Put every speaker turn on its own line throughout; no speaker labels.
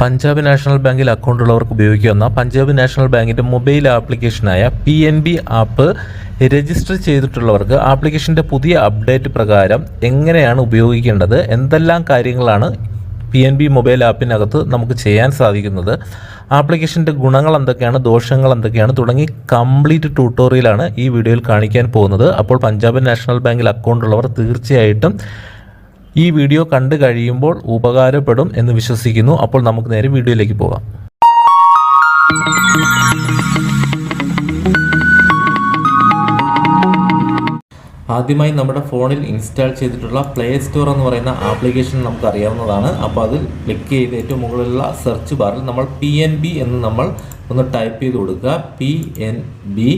Punjab National ബാങ്കിൽ account ഉള്ളവർക്ക് ഉപയോഗിക്കുന്ന പഞ്ചാബ് നാഷണൽ ബാങ്കിന്റെ mobile ആപ്ലിക്കേഷനായ P N B app register ചെയ്തിട്ടുള്ളവർക്ക് ആപ്ലിക്കേഷന്റെ പുതിയ അപ്ഡേറ്റ് പ്രകാരം എങ്ങനെയാണ് ഉപയോഗിക്കേണ്ടത് എന്തെല്ലാം കാര്യങ്ങളാണ് പി എൻ ബി മൊബൈൽ ആപ്പിനകത്ത് നമുക്ക് ചെയ്യാൻ സാധിക്കുന്നത് ആപ്ലിക്കേഷന്റെ ഗുണങ്ങൾ എന്തൊക്കെയാണ് ദോഷങ്ങൾ എന്തൊക്കെയാണ് തുടങ്ങി കംപ്ലീറ്റ് ട്യൂട്ടോറിയലാണ് ഈ വീഡിയോയിൽ കാണിക്കാൻ പോകുന്നത്. അപ്പോൾ പഞ്ചാബ് നാഷണൽ ബാങ്കിൽ അക്കൗണ്ട് ഉള്ളവർ തീർച്ചയായിട്ടും ഈ വീഡിയോ കണ്ടു കഴിയുമ്പോൾ ഉപകാരപ്പെടും എന്ന് വിശ്വസിക്കുന്നു. അപ്പോൾ നമുക്ക് നേരെ വീഡിയോയിലേക്ക് പോകാം. ആദ്യമായി നമ്മുടെ ഫോണിൽ ഇൻസ്റ്റാൾ ചെയ്തിട്ടുള്ള പ്ലേ സ്റ്റോർ എന്ന് പറയുന്ന ആപ്ലിക്കേഷൻ നമുക്ക് അറിയാവുന്നതാണ് അപ്പോൾ അതിൽ ക്ലിക്ക് ചെയ്ത് ഏറ്റവും മുകളിലുള്ള സെർച്ച് ബാറിൽ നമ്മൾ പി എൻ ബി എന്ന് നമ്മൾ ഒന്ന് ടൈപ്പ് ചെയ്ത് കൊടുക്കുക. പി എൻ ബി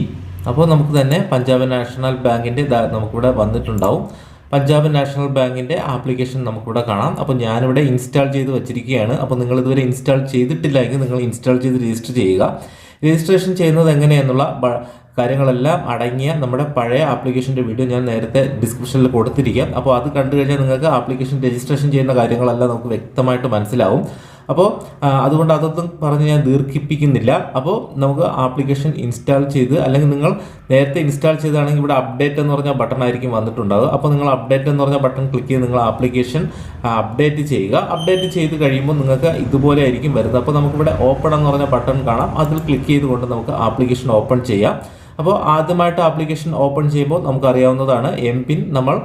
അപ്പോൾ നമുക്ക് തന്നെ പഞ്ചാബ് നാഷണൽ ബാങ്കിന്റെ നമുക്കിവിടെ വന്നിട്ടുണ്ടാവും. പഞ്ചാബ് നാഷണൽ ബാങ്കിന്റെ ആപ്ലിക്കേഷൻ നമുക്കിവിടെ കാണാം. അപ്പോൾ ഞാനിവിടെ ഇൻസ്റ്റാൾ ചെയ്ത് വെച്ചിരിക്കുകയാണ്. അപ്പോൾ നിങ്ങൾ ഇതുവരെ ഇൻസ്റ്റാൾ ചെയ്തിട്ടില്ല എങ്കിൽ നിങ്ങൾ ഇൻസ്റ്റാൾ ചെയ്ത് രജിസ്റ്റർ ചെയ്യുക. രജിസ്ട്രേഷൻ ചെയ്യുന്നത് എങ്ങനെയെന്നുള്ള കാര്യങ്ങളെല്ലാം അടങ്ങിയ നമ്മുടെ പഴയ ആപ്ലിക്കേഷന്റെ വീഡിയോ ഞാൻ നേരത്തെ ഡിസ്ക്രിപ്ഷനിൽ കൊടുത്തിരിക്കാം. അപ്പോൾ അത് കണ്ടു കഴിഞ്ഞാൽ നിങ്ങൾക്ക് ആപ്ലിക്കേഷൻ രജിസ്ട്രേഷൻ ചെയ്യുന്ന കാര്യങ്ങളെല്ലാം നമുക്ക് വ്യക്തമായിട്ട് മനസ്സിലാവും. അപ്പോൾ അതുകൊണ്ട് അതൊന്നും പറഞ്ഞ് ഞാൻ ദീർഘിപ്പിക്കുന്നില്ല. അപ്പോൾ നമുക്ക് ആപ്ലിക്കേഷൻ ഇൻസ്റ്റാൾ ചെയ്ത് അല്ലെങ്കിൽ നിങ്ങൾ നേരത്തെ ഇൻസ്റ്റാൾ ചെയ്താണെങ്കിൽ ഇവിടെ അപ്ഡേറ്റ് എന്ന് പറഞ്ഞ ബട്ടൺ ആയിരിക്കും വന്നിട്ടുണ്ടാവുക. അപ്പോൾ നിങ്ങൾ അപ്ഡേറ്റ് എന്ന് പറഞ്ഞ ബട്ടൺ ക്ലിക്ക് ചെയ്ത് നിങ്ങൾ ആപ്ലിക്കേഷൻ അപ്ഡേറ്റ് ചെയ്യുക. അപ്ഡേറ്റ് ചെയ്ത് കഴിയുമ്പോൾ നിങ്ങൾക്ക് ഇതുപോലെ ആയിരിക്കും വരുന്നത്. അപ്പോൾ നമുക്കിവിടെ ഓപ്പൺ എന്ന് പറഞ്ഞ ബട്ടൺ കാണാം. അതിൽ ക്ലിക്ക് ചെയ്തുകൊണ്ട് നമുക്ക് ആപ്ലിക്കേഷൻ ഓപ്പൺ ചെയ്യാം. അപ്പോൾ ആദ്യമായിട്ട് ആപ്ലിക്കേഷൻ ഓപ്പൺ ചെയ്യുമ്പോൾ നമുക്കറിയാവുന്നതാണ് എം പിൻ നമ്മൾ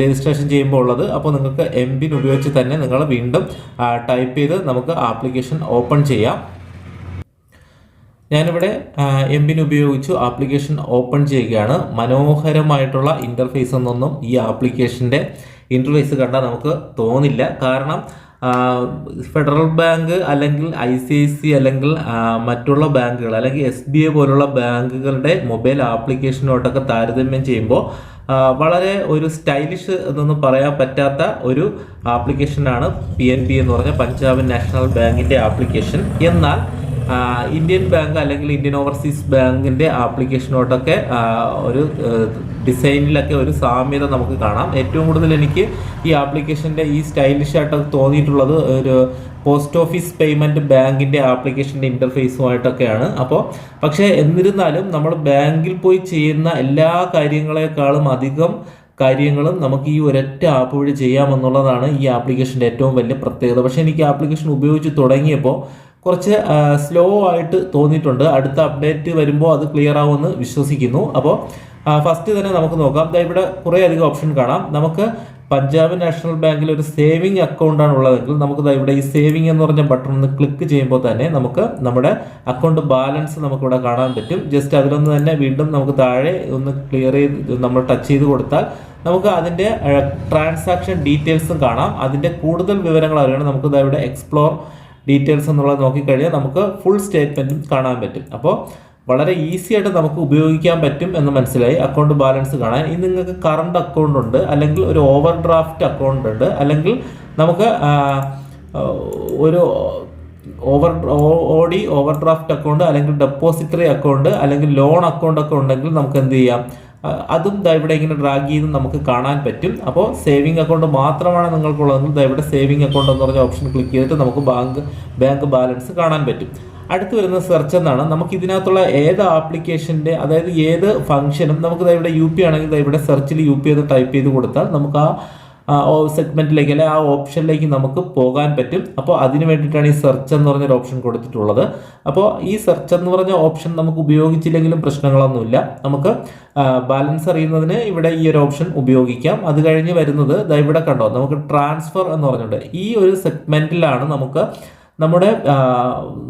രജിസ്ട്രേഷൻ ചെയ്യുമ്പോൾ ഉള്ളത്. അപ്പോൾ നിങ്ങൾക്ക് എം പിൻ ഉപയോഗിച്ച് തന്നെ നിങ്ങൾ വീണ്ടും ടൈപ്പ് ചെയ്ത് നമുക്ക് ആപ്ലിക്കേഷൻ ഓപ്പൺ ചെയ്യാം. ഞാനിവിടെ എം പിൻ ഉപയോഗിച്ചു ആപ്ലിക്കേഷൻ ഓപ്പൺ ചെയ്യുകയാണ്. മനോഹരമായിട്ടുള്ള ഇന്റർഫേസ് എന്നൊന്നും ഈ ആപ്ലിക്കേഷന്റെ ഇന്റർഫേസ് കണ്ടാൽ നമുക്ക് തോന്നില്ല. കാരണം ഫെഡറൽ ബാങ്ക് അല്ലെങ്കിൽ ഐ സി ഐ സി അല്ലെങ്കിൽ മറ്റുള്ള ബാങ്കുകൾ അല്ലെങ്കിൽ എസ് ബി ഐ പോലുള്ള ബാങ്കുകളുടെ മൊബൈൽ ആപ്ലിക്കേഷനോട്ടൊക്കെ താരതമ്യം ചെയ്യുമ്പോൾ വളരെ ഒരു സ്റ്റൈലിഷ് എന്നൊന്നും പറയാൻ പറ്റാത്ത ഒരു ആപ്ലിക്കേഷനാണ് പി എൻ ബി എന്ന് പറഞ്ഞ പഞ്ചാബ് നാഷണൽ ബാങ്കിന്റെ ആപ്ലിക്കേഷൻ. എന്നാൽ ഇന്ത്യൻ ബാങ്ക് അല്ലെങ്കിൽ ഇന്ത്യൻ ഓവർസീസ് ബാങ്കിന്റെ ആപ്ലിക്കേഷനോട്ടൊക്കെ ഒരു ഡിസൈനിലൊക്കെ ഒരു സാമ്യത നമുക്ക് കാണാം. ഏറ്റവും കൂടുതൽ എനിക്ക് ഈ ആപ്ലിക്കേഷന്റെ ഈ സ്റ്റൈലിഷ് ആയിട്ട് തോന്നിയിട്ടുള്ളത് ഒരു പോസ്റ്റ് ഓഫീസ് പേയ്മെന്റ് ബാങ്കിന്റെ ആപ്ലിക്കേഷന്റെ ഇന്റർഫേസുമായിട്ടൊക്കെയാണ് അപ്പോൾ പക്ഷേ എന്നിരുന്നാലും നമ്മൾ ബാങ്കിൽ പോയി ചെയ്യുന്ന എല്ലാ കാര്യങ്ങളെക്കാളും അധികം കാര്യങ്ങളും നമുക്ക് ഈ ഒരൊറ്റ ആപ്പ് വഴി ചെയ്യാമെന്നുള്ളതാണ് ഈ ആപ്ലിക്കേഷന്റെ ഏറ്റവും വലിയ പ്രത്യേകത. പക്ഷേ എനിക്ക് ആപ്ലിക്കേഷൻ ഉപയോഗിച്ച് തുടങ്ങിയപ്പോൾ കുറച്ച് സ്ലോ ആയിട്ട് തോന്നിയിട്ടുണ്ട്. അടുത്ത അപ്ഡേറ്റ് വരുമ്പോൾ അത് ക്ലിയർ ആവുമെന്ന് വിശ്വസിക്കുന്നു. അപ്പോൾ ഫസ്റ്റ് തന്നെ നമുക്ക് നോക്കാം. ഇവിടെ കുറേ അധികം ഓപ്ഷൻ കാണാം. നമുക്ക് പഞ്ചാബ് നാഷണൽ ബാങ്കിൽ ഒരു സേവിങ് അക്കൗണ്ട് ആണ് ഉള്ളതെങ്കിൽ നമുക്ക് ഇവിടെ ഈ സേവിങ് എന്ന് പറഞ്ഞ ബട്ടൺ ഒന്ന് ക്ലിക്ക് ചെയ്യുമ്പോൾ തന്നെ നമുക്ക് നമ്മുടെ അക്കൗണ്ട് ബാലൻസ് നമുക്കിവിടെ കാണാൻ പറ്റും. ജസ്റ്റ് അതിലൊന്ന് തന്നെ വീണ്ടും നമുക്ക് താഴെ ഒന്ന് ക്ലിയർ ചെയ്ത് നമ്മൾ ടച്ച് ചെയ്ത് കൊടുത്താൽ നമുക്ക് അതിന്റെ ട്രാൻസാക്ഷൻ ഡീറ്റെയിൽസും കാണാം. അതിന്റെ കൂടുതൽ വിവരങ്ങൾ അറിയണം. നമുക്ക് ഇവിടെ എക്സ്പ്ലോർ ഡീറ്റെയിൽസ് എന്നുള്ളത് നോക്കിക്കഴിഞ്ഞാൽ നമുക്ക് ഫുൾ സ്റ്റേറ്റ്മെന്റും കാണാൻ പറ്റും. അപ്പോൾ വളരെ ഈസി ആയിട്ട് നമുക്ക് ഉപയോഗിക്കാൻ പറ്റും എന്ന് മനസ്സിലായി. അക്കൗണ്ട് ബാലൻസ് കാണാൻ. ഇനി നിങ്ങൾക്ക് കറണ്ട് അക്കൗണ്ട് ഉണ്ട് അല്ലെങ്കിൽ ഒരു ഓവർ ഡ്രാഫ്റ്റ് അക്കൗണ്ട് ഉണ്ട് അല്ലെങ്കിൽ നമുക്ക് ഒരു over O D overdraft account അല്ലെങ്കിൽ ഡെപ്പോസിറ്ററി അക്കൗണ്ട് അല്ലെങ്കിൽ ലോൺ അക്കൗണ്ട് ഒക്കെ ഉണ്ടെങ്കിൽ നമുക്ക് എന്ത് ചെയ്യാം? അതും ദാ ഇവിടെ ഇങ്ങനെ ഡ്രാഗ് ചെയ്ത് നമുക്ക് കാണാൻ പറ്റും. അപ്പോൾ സേവിങ് അക്കൗണ്ട് മാത്രമാണ് നിങ്ങൾക്കുള്ളതെങ്കിൽ ദാ ഇവിടെ സേവിങ് അക്കൗണ്ട് എന്ന് പറഞ്ഞ ഓപ്ഷൻ ക്ലിക്ക് ചെയ്തിട്ട് നമുക്ക് ബാങ്ക് ബാങ്ക് ബാലൻസ് കാണാൻ പറ്റും. അടുത്ത് വരുന്ന സെർച്ച് എന്നാണ്. നമുക്ക് ഇതിനകത്തുള്ള ഏത് ആപ്ലിക്കേഷന്റെ അതായത് ഏത് ഫംഗ്ഷനും നമുക്ക് ഇവിടെ യു പി ആണെങ്കിൽ ഇവിടെ സെർച്ചിൽ യു പി എന്ന് ടൈപ്പ് ചെയ്ത് കൊടുത്താൽ നമുക്ക് ആ സെഗ്മെന്റിലേക്ക് അല്ലെ ആ ഓപ്ഷനിലേക്ക് നമുക്ക് പോകാൻ പറ്റും. അപ്പോൾ അതിന് വേണ്ടിയിട്ടാണ് ഈ സെർച്ച് എന്ന് പറഞ്ഞൊരു ഓപ്ഷൻ കൊടുത്തിട്ടുള്ളത്. അപ്പോൾ ഈ സെർച്ച് എന്ന് പറഞ്ഞ ഓപ്ഷൻ നമുക്ക് ഉപയോഗിച്ചില്ലെങ്കിലും പ്രശ്നങ്ങളൊന്നുമില്ല. നമുക്ക് ബാലൻസ് അറിയുന്നതിന് ഇവിടെ ഈ ഒരു ഓപ്ഷൻ ഉപയോഗിക്കാം. അത് കഴിഞ്ഞ് വരുന്നത് ഇവിടെ കണ്ടോ നമുക്ക് ട്രാൻസ്ഫർ എന്ന് പറഞ്ഞിട്ടുണ്ട് ഈ ഒരു സെഗ്മെന്റിലാണ് നമുക്ക് നമ്മുടെ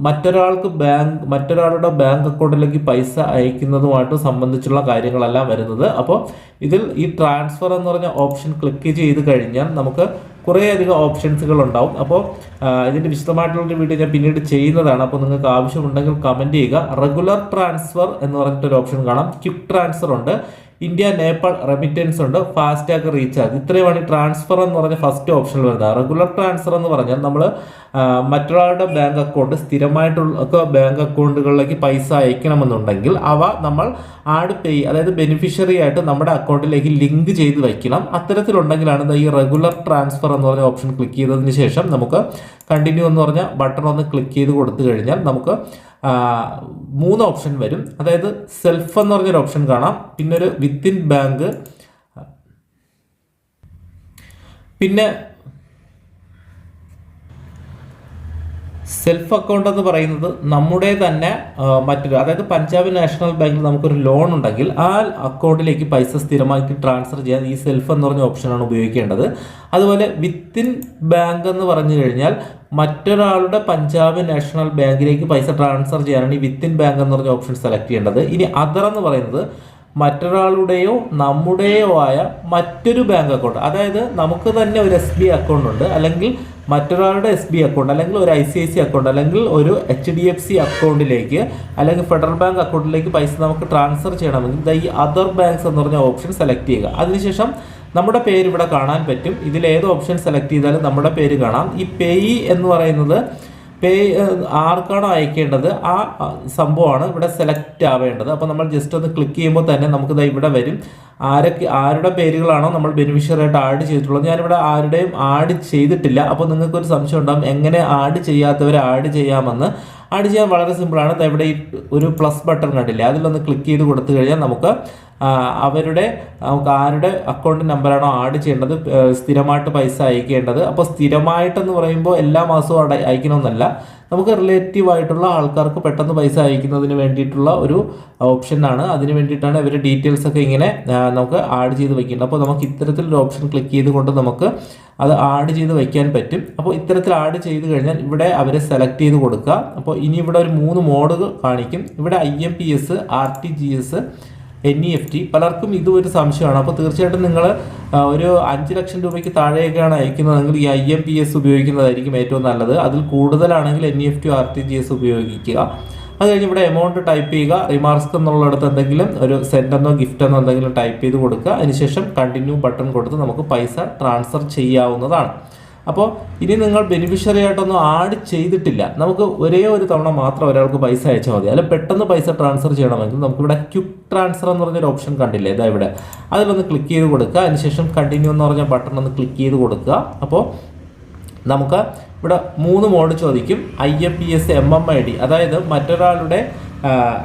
മറ്റൊരാൾക്ക് ബാങ്ക് മറ്റൊരാളുടെ ബാങ്ക് അക്കൗണ്ടിലേക്ക് പൈസ അയക്കുന്നതുമായിട്ട് സംബന്ധിച്ചുള്ള കാര്യങ്ങളെല്ലാം വരുന്നത്. അപ്പോൾ ഇതിൽ ഈ ട്രാൻസ്ഫർ എന്ന് പറഞ്ഞ ഓപ്ഷൻ ക്ലിക്ക് ചെയ്ത് കഴിഞ്ഞാൽ നമുക്ക് കുറേയധികം ഓപ്ഷൻസുകൾ ഉണ്ടാവും. അപ്പോൾ ഇതിന്റെ വിശദമായിട്ടുള്ളൊരു വീഡിയോ ഞാൻ പിന്നീട് ചെയ്യുന്നതാണ്. അപ്പോൾ നിങ്ങൾക്ക് ആവശ്യമുണ്ടെങ്കിൽ കമന്റ് ചെയ്യുക. റെഗുലർ ട്രാൻസ്ഫർ എന്ന് പറഞ്ഞിട്ടൊരു ഓപ്ഷൻ കാണാം. ക്വിക്ക് ട്രാൻസ്ഫർ ഉണ്ട്. ഇന്ത്യ നേപ്പാൾ റെമിറ്റൻസ് ഉണ്ട്. ഫാസ്റ്റാഗ് റീചാർജ് ഇത്രയുമാണ് ട്രാൻസ്ഫർ എന്ന് പറഞ്ഞ ഫസ്റ്റ് ഓപ്ഷൻ വരുന്നത്. റെഗുലർ ട്രാൻസ്ഫർ എന്ന് പറഞ്ഞാൽ നമ്മൾ മറ്റൊരാളുടെ ബാങ്ക് അക്കൗണ്ട് സ്ഥിരമായിട്ടുള്ള ബാങ്ക് അക്കൗണ്ടുകളിലേക്ക് പൈസ അയക്കണമെന്നുണ്ടെങ്കിൽ അവ നമ്മൾ ആഡ് പേ അതായത് ബെനിഫിഷ്യറി ആയിട്ട് നമ്മുടെ അക്കൗണ്ടിലേക്ക് ലിങ്ക് ചെയ്ത് വയ്ക്കണം. അത്തരത്തിലുണ്ടെങ്കിലാണ് ഈ റെഗുലർ ട്രാൻസ്ഫർ എന്ന് പറഞ്ഞ ഓപ്ഷൻ ക്ലിക്ക് ചെയ്തതിന് ശേഷം നമുക്ക് കണ്ടിന്യൂ എന്ന് പറഞ്ഞ ബട്ടൺ ഒന്ന് ക്ലിക്ക് ചെയ്ത് കൊടുത്തു കഴിഞ്ഞാൽ നമുക്ക് മൂന്ന് ഓപ്ഷൻ വരും. അതായത് സെൽഫ് എന്ന് പറഞ്ഞൊരു ഓപ്ഷൻ കാണാം. പിന്നെ ഒരു വിത്തിൻ ബാങ്ക് പിന്നെ സെൽഫ് അക്കൗണ്ട് എന്ന് പറയുന്നത് നമ്മുടെ തന്നെ മറ്റൊരു അതായത് പഞ്ചാബ് നാഷണൽ ബാങ്കിൽ നമുക്കൊരു ലോൺ ഉണ്ടെങ്കിൽ ആ അക്കൗണ്ടിലേക്ക് പൈസ സ്ഥിരമാക്കി ട്രാൻസ്ഫർ ചെയ്യാൻ ഈ സെൽഫ് എന്ന് പറഞ്ഞ ഓപ്ഷനാണ് ഉപയോഗിക്കേണ്ടത്. അതുപോലെ വിത്തിൻ ബാങ്ക് എന്ന് പറഞ്ഞു കഴിഞ്ഞാൽ മറ്റൊരാളുടെ പഞ്ചാബ് നാഷണൽ ബാങ്കിലേക്ക് പൈസ ട്രാൻസ്ഫർ ചെയ്യാനാണ് ഈ വിത്തിൻ ബാങ്ക് എന്ന് പറഞ്ഞ ഓപ്ഷൻ സെലക്ട് ചെയ്യേണ്ടത്. ഇനി അതർ എന്ന് പറയുന്നത് മറ്റൊരാളുടെയോ നമ്മുടെയോ ആയ മറ്റൊരു ബാങ്ക് അക്കൗണ്ട്. അതായത് നമുക്ക് തന്നെ ഒരു എസ് ബി അക്കൗണ്ട് ഉണ്ട്. അല്ലെങ്കിൽ മറ്റൊരാളുടെ എസ് ബി അക്കൗണ്ട് അല്ലെങ്കിൽ ഒരു I C I C account അല്ലെങ്കിൽ ഒരു എച്ച് ഡി എഫ് സി അക്കൗണ്ടിലേക്ക് അല്ലെങ്കിൽ ഫെഡറൽ ബാങ്ക് അക്കൗണ്ടിലേക്ക് പൈസ നമുക്ക് ട്രാൻസ്ഫർ ചെയ്യണമെങ്കിൽ ദാ ഈ അതർ ബാങ്ക്സ് എന്ന് പറഞ്ഞ ഓപ്ഷൻ സെലക്ട് ചെയ്യുക. അതിനുശേഷം നമ്മുടെ പേര് ഇവിടെ കാണാൻ പറ്റും. ഇതിൽ ഏത് ഓപ്ഷൻ സെലക്ട് ചെയ്താലും നമ്മുടെ പേര് കാണാം. ഈ പേയി എന്ന് പറയുന്നത് പേ ആർക്കാണോ അയക്കേണ്ടത് ആ സംഭവമാണ് ഇവിടെ സെലക്ട് ആവേണ്ടത്. അപ്പോൾ നമ്മൾ ജസ്റ്റ് ഒന്ന് ക്ലിക്ക് ചെയ്യുമ്പോൾ തന്നെ നമുക്കിത് ഇവിടെ വരും. ആരൊക്കെ ആരുടെ പേരുകളാണോ നമ്മൾ ബെനിഫിഷ്യറി ആയിട്ട് ആഡ് ചെയ്തിട്ടുള്ളത്. ഞാനിവിടെ ആരുടെയും ആഡ് ചെയ്തിട്ടില്ല. അപ്പോൾ നിങ്ങൾക്കൊരു സംശയം ഉണ്ടാകും എങ്ങനെ ആഡ് ചെയ്യാത്തവരെ ആഡ് ചെയ്യാമെന്ന്. ആഡ് ചെയ്യാൻ വളരെ സിമ്പിളാണ് ഇവിടെ ഒരു പ്ലസ് ബട്ടൺ കണ്ടില്ല? അതിലൊന്ന് ക്ലിക്ക് ചെയ്ത് കൊടുത്തു കഴിഞ്ഞാൽ നമുക്ക് അവരുടെ നമുക്ക് ആരുടെ അക്കൗണ്ട് നമ്പറാണോ ആഡ് ചെയ്യേണ്ടത് സ്ഥിരമായിട്ട് പൈസ അയക്കേണ്ടത്. അപ്പോൾ സ്ഥിരമായിട്ടെന്ന് പറയുമ്പോൾ എല്ലാ മാസവും അയക്കണമെന്നല്ല നമുക്ക് റിലേറ്റീവ് ആയിട്ടുള്ള ആൾക്കാർക്ക് പെട്ടെന്ന് പൈസ അയക്കുന്നതിന് വേണ്ടിയിട്ടുള്ള ഒരു ഓപ്ഷനാണ് അതിന് വേണ്ടിയിട്ടാണ് ഇവരുടെ ഡീറ്റെയിൽസ് ഒക്കെ ഇങ്ങനെ നമുക്ക് ആഡ് ചെയ്ത് വെക്കേണ്ടത്. അപ്പോൾ നമുക്ക് ഇത്തരത്തിലൊരു ഓപ്ഷൻ ക്ലിക്ക് ചെയ്തുകൊണ്ട് നമുക്ക് അത് ആഡ് ചെയ്ത് വയ്ക്കാൻ പറ്റും. അപ്പോൾ ഇത്തരത്തിൽ ആഡ് ചെയ്ത് കഴിഞ്ഞാൽ ഇവിടെ അവരെ സെലക്ട് ചെയ്ത് കൊടുക്കുക. അപ്പോൾ ഇനി ഇവിടെ ഒരു മൂന്ന് മോഡ് കാണിക്കും. ഇവിടെ I M P S R T G S N E F T പലർക്കും ഇതും ഒരു സംശയമാണ്. അപ്പോൾ തീർച്ചയായിട്ടും നിങ്ങൾ ഒരു അഞ്ച് ലക്ഷം രൂപയ്ക്ക് താഴെയൊക്കെയാണ് അയക്കുന്നതെങ്കിൽ ഈ ഐ എം പി എസ് ഉപയോഗിക്കുന്നതായിരിക്കും ഏറ്റവും നല്ലത്. അതിൽ കൂടുതലാണെങ്കിൽ N E F T R T G S ഉപയോഗിക്കുക. അത് കഴിഞ്ഞ് ഇവിടെ എമൗണ്ട് ടൈപ്പ് ചെയ്യുക. റിമാർക്സ് എന്നുള്ളിടത്ത് എന്തെങ്കിലും ഒരു സെന്റെന്നോ ഗിഫ്റ്റെന്നോ എന്തെങ്കിലും ടൈപ്പ് ചെയ്ത് കൊടുക്കുക. അതിനുശേഷം കണ്ടിന്യൂ ബട്ടൺ കൊടുത്ത് നമുക്ക് പൈസ ട്രാൻസ്ഫർ ചെയ്യാവുന്നതാണ്. അപ്പോൾ ഇനി നിങ്ങൾ ബെനിഫിഷ്യറി ആയിട്ടൊന്നും ആഡ് ചെയ്തിട്ടില്ല. നമുക്ക് ഒരേ ഒരു തവണ മാത്രം ഒരാൾക്ക് പൈസ അയച്ചാൽ മതി. അല്ല പെട്ടെന്ന് പൈസ ട്രാൻസ്ഫർ ചെയ്യണമെങ്കിൽ നമുക്കിവിടെ ക്യുക്ക് ട്രാൻസ്ഫർ എന്ന് പറഞ്ഞൊരു ഓപ്ഷൻ കണ്ടില്ലേ? ഇതാ ഇവിടെ. അതിലൊന്ന് ക്ലിക്ക് ചെയ്ത് കൊടുക്കുക. അതിനുശേഷം കണ്ടിന്യൂ എന്ന് പറഞ്ഞ ബട്ടൺ ഒന്ന് ക്ലിക്ക് ചെയ്ത് കൊടുക്കുക. അപ്പോൾ നമുക്ക് ഇവിടെ മൂന്ന് മോഡ് ചോദിക്കും. I M P S M M I D അതായത് മറ്റൊരാളുടെ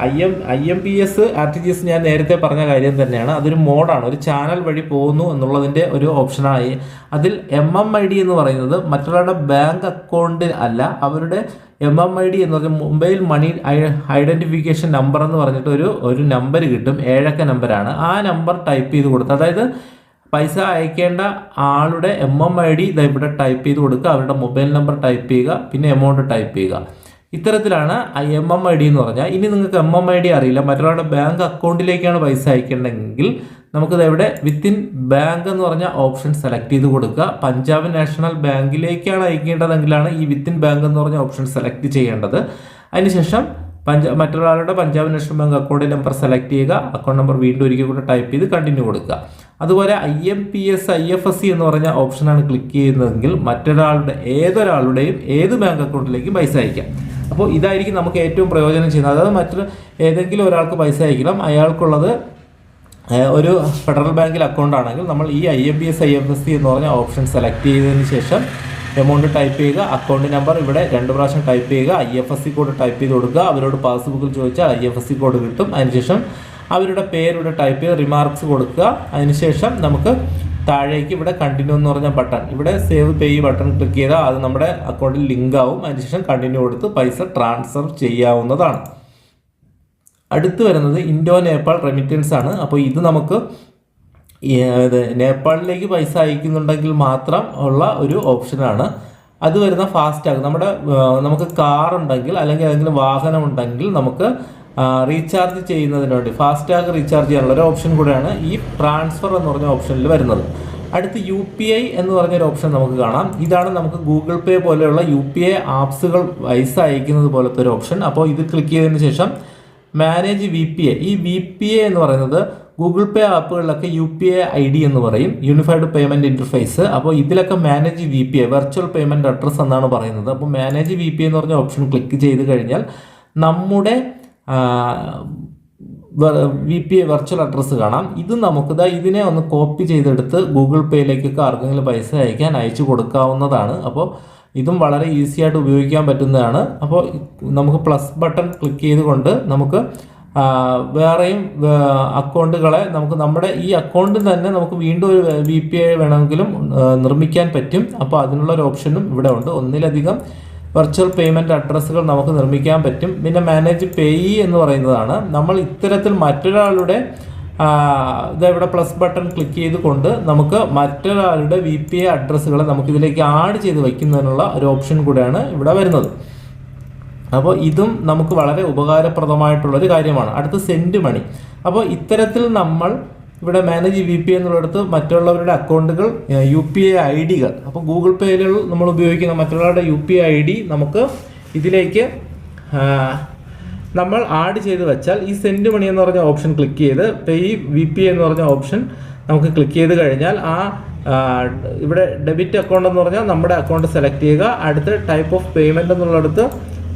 I M I M P S R T G S ഞാൻ നേരത്തെ പറഞ്ഞ കാര്യം തന്നെയാണ്. അതൊരു മോഡാണ്. ഒരു ചാനൽ വഴി പോകുന്നു എന്നുള്ളതിന്റെ ഒരു ഓപ്ഷനായി. അതിൽ എം എം ഐ ഡി എന്ന് പറയുന്നത് മറ്റൊരാളുടെ ബാങ്ക് അക്കൗണ്ട് അല്ല അവരുടെ എം എം ഐ ഡി എന്ന് പറഞ്ഞാൽ മൊബൈൽ മണി ഐഡന്റിഫിക്കേഷൻ നമ്പർ എന്ന് പറഞ്ഞിട്ട് ഒരു ഒരു നമ്പർ കിട്ടും. ഏഴക്ക നമ്പറാണ് ആ നമ്പർ ടൈപ്പ് ചെയ്ത് കൊടുത്ത് അതായത് പൈസ അയക്കേണ്ട ആളുടെ എം എം ഐ ഡി ഇവിടെ ടൈപ്പ് ചെയ്ത് കൊടുക്കുക. അവരുടെ മൊബൈൽ നമ്പർ ടൈപ്പ് ചെയ്യുക. പിന്നെ എമൗണ്ട് ടൈപ്പ് ചെയ്യുക. ഇത്തരത്തിലാണ് എം എം ഐ ഡി എന്ന് പറഞ്ഞാൽ ഇനി നിങ്ങൾക്ക് എം എം ഐ ഡി അറിയില്ല. മറ്റൊരാളുടെ ബാങ്ക് അക്കൗണ്ടിലേക്കാണ് പൈസ അയക്കേണ്ടതെങ്കിൽ നമുക്കിത് ഇവിടെ വിത്തിൻ ബാങ്ക് എന്ന് പറഞ്ഞ ഓപ്ഷൻ സെലക്ട് ചെയ്ത് കൊടുക്കുക. പഞ്ചാബ് നാഷണൽ ബാങ്കിലേക്കാണ് അയക്കേണ്ടതെങ്കിലാണ് ഈ വിത്തിൻ ബാങ്ക് എന്ന് പറഞ്ഞ ഓപ്ഷൻ സെലക്ട് ചെയ്യേണ്ടത്. അതിനുശേഷം പഞ്ചാ മറ്റൊരാളുടെ Punjab national bank account number select ചെയ്യുക. അക്കൗണ്ട് നമ്പർ വീണ്ടും ഒരിക്കൽ കൂടെ ടൈപ്പ് ചെയ്ത് കണ്ടിന്യൂ കൊടുക്കുക. അതുപോലെ I M P S I F S C എന്ന് പറഞ്ഞ ഓപ്ഷനാണ് ക്ലിക്ക് ചെയ്യുന്നതെങ്കിൽ മറ്റൊരാളുടെ ഏതൊരാളുടെയും ഏത് ബാങ്ക് അക്കൗണ്ടിലേക്കും പൈസ അയക്കാം. അപ്പോൾ ഇതായിരിക്കും നമുക്ക് ഏറ്റവും പ്രയോജനം ചെയ്യുന്നത്. അതായത് മറ്റൊരു ഏതെങ്കിലും ഒരാൾക്ക് പൈസ അയക്കണം. അയാൾക്കുള്ളത് ഒരു ഫെഡറൽ ബാങ്കിൽ അക്കൗണ്ട് ആണെങ്കിൽ നമ്മൾ ഈ I M B S I F S C എന്ന് പറഞ്ഞ ഓപ്ഷൻ സെലക്ട് ചെയ്തതിന് ശേഷം എമൗണ്ട് ടൈപ്പ് ചെയ്യുക. അക്കൗണ്ട് നമ്പർ ഇവിടെ രണ്ട് പ്രാവശ്യം ടൈപ്പ് ചെയ്യുക. I F S C code type ചെയ്ത് കൊടുക്കുക. അവരോട് പാസ്ബുക്കിൽ ചോദിച്ചാൽ I F S C code കിട്ടും. അതിനുശേഷം അവരുടെ പേരിവിടെ ടൈപ്പ് ചെയ്ത് റിമാർക്സ് കൊടുക്കുക. അതിനുശേഷം നമുക്ക് താഴേക്ക് ഇവിടെ കണ്ടിന്യൂ എന്ന് പറഞ്ഞ ബട്ടൺ ഇവിടെ സേവ് പേ ബട്ടൺ ക്ലിക്ക് ചെയ്താൽ അത് നമ്മുടെ അക്കൗണ്ടിൽ ലിങ്ക് ആവും. അതിനുശേഷം കണ്ടിന്യൂ കൊടുത്ത് പൈസ ട്രാൻസ്ഫർ ചെയ്യാവുന്നതാണ്. അടുത്ത് വരുന്നത് ഇൻഡോ നേപ്പാൾ റെമിറ്റൻസ് ആണ്. അപ്പോൾ ഇത് നമുക്ക് നേപ്പാളിലേക്ക് പൈസ അയക്കുന്നുണ്ടെങ്കിൽ മാത്രം ഉള്ള ഒരു ഓപ്ഷനാണ് അത് വരുന്ന ഫാസ്റ്റാഗ് നമ്മുടെ നമുക്ക് കാർ ഉണ്ടെങ്കിൽ അല്ലെങ്കിൽ ഏതെങ്കിലും വാഹനം ഉണ്ടെങ്കിൽ നമുക്ക് റീചാർജ് ചെയ്യുന്നതിന് വേണ്ടി ഫാസ്റ്റാഗ് റീചാർജ് ചെയ്യാനുള്ള ഒരു ഓപ്ഷൻ കൂടെയാണ് ഈ ട്രാൻസ്ഫർ എന്ന് പറഞ്ഞ ഓപ്ഷനിൽ വരുന്നത്. അടുത്ത് യു പി ഐ എന്ന് പറഞ്ഞൊരു ഓപ്ഷൻ നമുക്ക് കാണാം. ഇതാണ് നമുക്ക് ഗൂഗിൾ പേ പോലെയുള്ള യു പി ഐ ആപ്സുകൾ പൈസ അയക്കുന്നത് പോലത്തെ ഒരു ഓപ്ഷൻ അപ്പോൾ ഇത് ക്ലിക്ക് ചെയ്തതിന് ശേഷം മാനേജ് വി പി എ ഈ വി പി എ എന്ന് പറയുന്നത് Google pay ആപ്പുകളിലൊക്കെ U P I I D എന്ന് പറയും. യൂണിഫൈഡ് പേയ്മെന്റ് ഇന്റർഫേസ് അപ്പോൾ ഇതിലൊക്കെ manage V P I virtual payment address എന്നാണ് പറയുന്നത്. അപ്പോൾ മാനേജ് വി പി ഐ എന്ന് പറഞ്ഞ ഓപ്ഷൻ ക്ലിക്ക് ചെയ്ത് കഴിഞ്ഞാൽ നമ്മുടെ V P I virtual address കാണാം. ഇത് നമുക്ക് ദാ ഇതിനെ ഒന്ന് കോപ്പി ചെയ്തെടുത്ത് ഗൂഗിൾ പേയിലേക്കൊക്കെ ആർക്കെങ്കിലും പൈസ അയക്കാൻ അയച്ചു കൊടുക്കാവുന്നതാണ്. അപ്പോൾ ഇതും വളരെ ഈസി ആയിട്ട് ഉപയോഗിക്കാൻ പറ്റുന്നതാണ്. അപ്പോൾ നമുക്ക് പ്ലസ് ബട്ടൺ ക്ലിക്ക് ചെയ്തുകൊണ്ട് നമുക്ക് വേറെയും അക്കൗണ്ടുകളെ നമുക്ക് നമ്മുടെ ഈ അക്കൗണ്ടിൽ തന്നെ നമുക്ക് വീണ്ടും ഒരു വി പി ഐ വേണമെങ്കിലും നിർമ്മിക്കാൻ പറ്റും. അപ്പോൾ അതിനുള്ള ഒരു ഓപ്ഷനും ഇവിടെ ഉണ്ട്. ഒന്നിലധികം വെർച്വൽ പേയ്മെന്റ് അഡ്രസ്സുകൾ നമുക്ക് നിർമ്മിക്കാൻ പറ്റും. പിന്നെ മാനേജ് പേയി എന്ന് പറയുന്നതാണ്. നമ്മൾ ഇത്തരത്തിൽ മറ്റൊരാളുടെ ആ, ഇതാ ഇവിടെ പ്ലസ് ബട്ടൺ ക്ലിക്ക് ചെയ്തുകൊണ്ട് നമുക്ക് മറ്റൊരാളുടെ വി പി ഐ അഡ്രസ്സുകളെ നമുക്കിതിലേക്ക് ആഡ് ചെയ്ത് വയ്ക്കുന്നതിനുള്ള ഒരു ഓപ്ഷൻ കൂടെയാണ് ഇവിടെ വരുന്നത്. അപ്പോൾ ഇതും നമുക്ക് വളരെ ഉപകാരപ്രദമായിട്ടുള്ളൊരു കാര്യമാണ്. അടുത്ത സെന്റ് മണി അപ്പോൾ ഇത്തരത്തിൽ നമ്മൾ ഇവിടെ മാനേജ് വി പി എന്നുള്ളിടത്ത് മറ്റുള്ളവരുടെ അക്കൗണ്ടുകൾ യു പി ഐ ഐ ഡികൾ അപ്പോൾ ഗൂഗിൾ പേയിൽ നമ്മൾ ഉപയോഗിക്കുന്ന മറ്റുള്ളവരുടെ യു പി ഐ ഡി നമുക്ക് ഇതിലേക്ക് നമ്മൾ ആഡ് ചെയ്ത് വെച്ചാൽ ഈ സെൻഡ് മണി എന്ന് പറഞ്ഞ ഓപ്ഷൻ ക്ലിക്ക് ചെയ്ത് പേ വി പി എന്ന് പറഞ്ഞ ഓപ്ഷൻ നമുക്ക് ക്ലിക്ക് ചെയ്ത് കഴിഞ്ഞാൽ ആ ഇവിടെ ഡെബിറ്റ് അക്കൗണ്ട് എന്ന് പറഞ്ഞാൽ നമ്മുടെ അക്കൗണ്ട് സെലക്ട് ചെയ്യുക. അടുത്ത ടൈപ്പ് ഓഫ് പേയ്മെന്റ് എന്നുള്ളിടത്ത്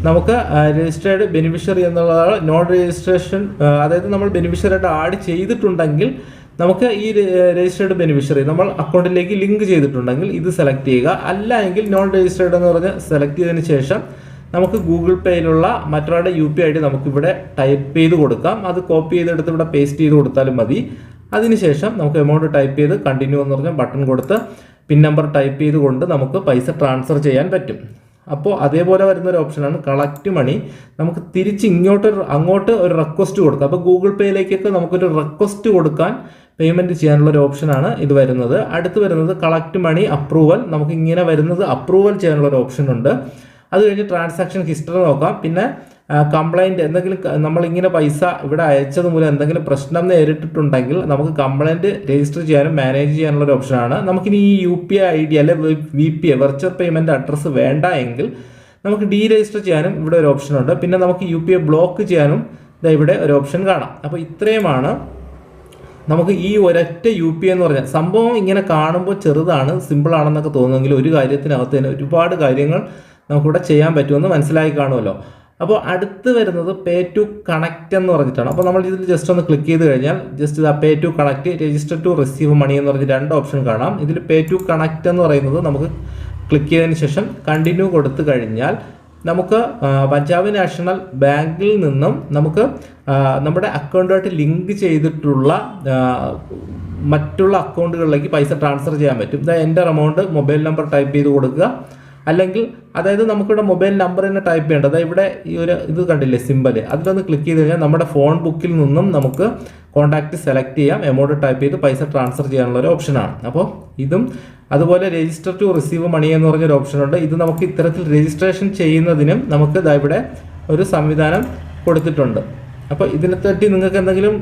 നമുക്ക് രജിസ്റ്റേർഡ് ബെനിഫിഷ്യറി എന്നുള്ളത് നോൺ രജിസ്ട്രേഷൻ അതായത് നമ്മൾ ബെനിഫിഷ്യറായിട്ട് ആഡ് ചെയ്തിട്ടുണ്ടെങ്കിൽ നമുക്ക് ഈ രജിസ്റ്റേർഡ് ബെനിഫിഷ്യറി നമ്മൾ അക്കൗണ്ടിലേക്ക് ലിങ്ക് ചെയ്തിട്ടുണ്ടെങ്കിൽ ഇത് സെലക്ട് ചെയ്യുക. അല്ല എങ്കിൽ നോൺ രജിസ്റ്റേർഡ് എന്ന് പറഞ്ഞ് സെലക്ട് ചെയ്തതിന് ശേഷം നമുക്ക് ഗൂഗിൾ പേയിലുള്ള മറ്റൊരാളുടെ യു പി ഐ ഡി നമുക്കിവിടെ ടൈപ്പ് ചെയ്ത് കൊടുക്കാം. അത് കോപ്പി ചെയ്തെടുത്ത് ഇവിടെ പേസ്റ്റ് ചെയ്ത് കൊടുത്താലും മതി. അതിനുശേഷം നമുക്ക് എമൗണ്ട് ടൈപ്പ് ചെയ്ത് കണ്ടിന്യൂ എന്ന് പറഞ്ഞ ബട്ടൺ കൊടുത്ത് പിൻ നമ്പർ ടൈപ്പ് ചെയ്തുകൊണ്ട് നമുക്ക് പൈസ ട്രാൻസ്ഫർ ചെയ്യാൻ പറ്റും. അപ്പോൾ അതേപോലെ വരുന്ന ഒരു ഓപ്ഷനാണ് കളക്ട് മണി നമുക്ക് തിരിച്ച് ഇങ്ങോട്ട് അങ്ങോട്ട് ഒരു റിക്വസ്റ്റ് കൊടുക്കാം. അപ്പോൾ ഗൂഗിൾ പേയിലേക്കൊക്കെ നമുക്കൊരു റിക്വസ്റ്റ് കൊടുക്കാൻ പേയ്മെന്റ് ചെയ്യാനുള്ള ഒരു ഓപ്ഷനാണ് ഇത് വരുന്നത്. അടുത്ത് വരുന്നത് കളക്ട് മണി അപ്രൂവൽ നമുക്ക് ഇങ്ങനെ വരുന്നത് അപ്രൂവൽ ചെയ്യാനുള്ള ഒരു ഓപ്ഷൻ ഉണ്ട്. അത് കഴിഞ്ഞ് ട്രാൻസാക്ഷൻ ഹിസ്റ്ററി നോക്കാം. പിന്നെ കംപ്ലൈന്റ് എന്തെങ്കിലും നമ്മളിങ്ങനെ പൈസ ഇവിടെ അയച്ചത് മൂലം എന്തെങ്കിലും പ്രശ്നം നേരിട്ടിട്ടുണ്ടെങ്കിൽ നമുക്ക് കംപ്ലൈന്റ് രജിസ്റ്റർ ചെയ്യാനും മാനേജ് ചെയ്യാനുള്ള ഒരു ഓപ്ഷനാണ് നമുക്കിനി ഈ U P I I D അല്ലെ V P I virtual payment address വേണ്ട എങ്കിൽ നമുക്ക് ഡീ രജിസ്റ്റർ ചെയ്യാനും ഇവിടെ ഒരു ഓപ്ഷനുണ്ട് പിന്നെ നമുക്ക് യു പി ഐ ബ്ലോക്ക് ചെയ്യാനും ഇതാ ഇവിടെ ഒരു ഓപ്ഷൻ കാണാം. അപ്പോൾ ഇത്രയുമാണ്. നമുക്ക് ഈ ഒരൊറ്റ യു പി എന്ന് പറഞ്ഞാൽ സംഭവം ഇങ്ങനെ കാണുമ്പോൾ ചെറുതാണ് സിമ്പിൾ ആണെന്നൊക്കെ തോന്നുമെങ്കിൽ ഒരു കാര്യത്തിനകത്ത് തന്നെ ഒരുപാട് കാര്യങ്ങൾ നമുക്കിവിടെ ചെയ്യാൻ പറ്റുമെന്ന് മനസ്സിലായി കാണുമല്ലോ. അപ്പോൾ അടുത്ത് വരുന്നത് പേ ടു കണക്റ്റ് എന്ന് പറഞ്ഞിട്ടാണ്. അപ്പോൾ നമ്മൾ ഇതിൽ ജസ്റ്റ് ഒന്ന് ക്ലിക്ക് ചെയ്ത് കഴിഞ്ഞാൽ ജസ്റ്റ് ഇത് pay to connect register to receive money എന്ന് പറഞ്ഞ് രണ്ട് ഓപ്ഷൻ കാണാം. ഇതിൽ പേ ടു കണക്ട് എന്ന് പറയുന്നത് നമുക്ക് ക്ലിക്ക് ചെയ്തതിന് ശേഷം കണ്ടിന്യൂ കൊടുത്തു കഴിഞ്ഞാൽ നമുക്ക് പഞ്ചാബ് നാഷണൽ ബാങ്കിൽ നിന്നും നമുക്ക് നമ്മുടെ അക്കൗണ്ടുമായിട്ട് ലിങ്ക് ചെയ്തിട്ടുള്ള മറ്റുള്ള അക്കൗണ്ടുകളിലേക്ക് പൈസ ട്രാൻസ്ഫർ ചെയ്യാൻ പറ്റും. എന്റെ എമൗണ്ട് മൊബൈൽ നമ്പർ ടൈപ്പ് ചെയ്ത് കൊടുക്കുക. അല്ലെങ്കിൽ അതായത് നമുക്കിവിടെ മൊബൈൽ നമ്പർ തന്നെ ടൈപ്പ് ചെയ്യേണ്ടത്. അതായത് ഇവിടെ ഈ ഒരു ഇത് കണ്ടില്ലേ സിമ്പൽ അതിലൊന്ന് ക്ലിക്ക് ചെയ്ത് കഴിഞ്ഞാൽ നമ്മുടെ ഫോൺ ബുക്കിൽ നിന്നും നമുക്ക് കോൺടാക്റ്റ് സെലക്ട് ചെയ്യാം. എമൗണ്ട് ടൈപ്പ് ചെയ്ത് പൈസ ട്രാൻസ്ഫർ ചെയ്യാനുള്ള ഒരു ഓപ്ഷനാണ് അപ്പോൾ ഇതും അതുപോലെ രജിസ്റ്റർ ടു റിസീവ് മണി എന്ന് പറഞ്ഞൊരു ഓപ്ഷൻ ഉണ്ട്. ഇത് നമുക്ക് ഇത്തരത്തിൽ രജിസ്ട്രേഷൻ ചെയ്യുന്നതിനും നമുക്ക് ഇവിടെ ഒരു സംവിധാനം കൊടുത്തിട്ടുണ്ട്. അപ്പോൾ ഇതിനെ പറ്റി നിങ്ങൾക്ക് എന്തെങ്കിലും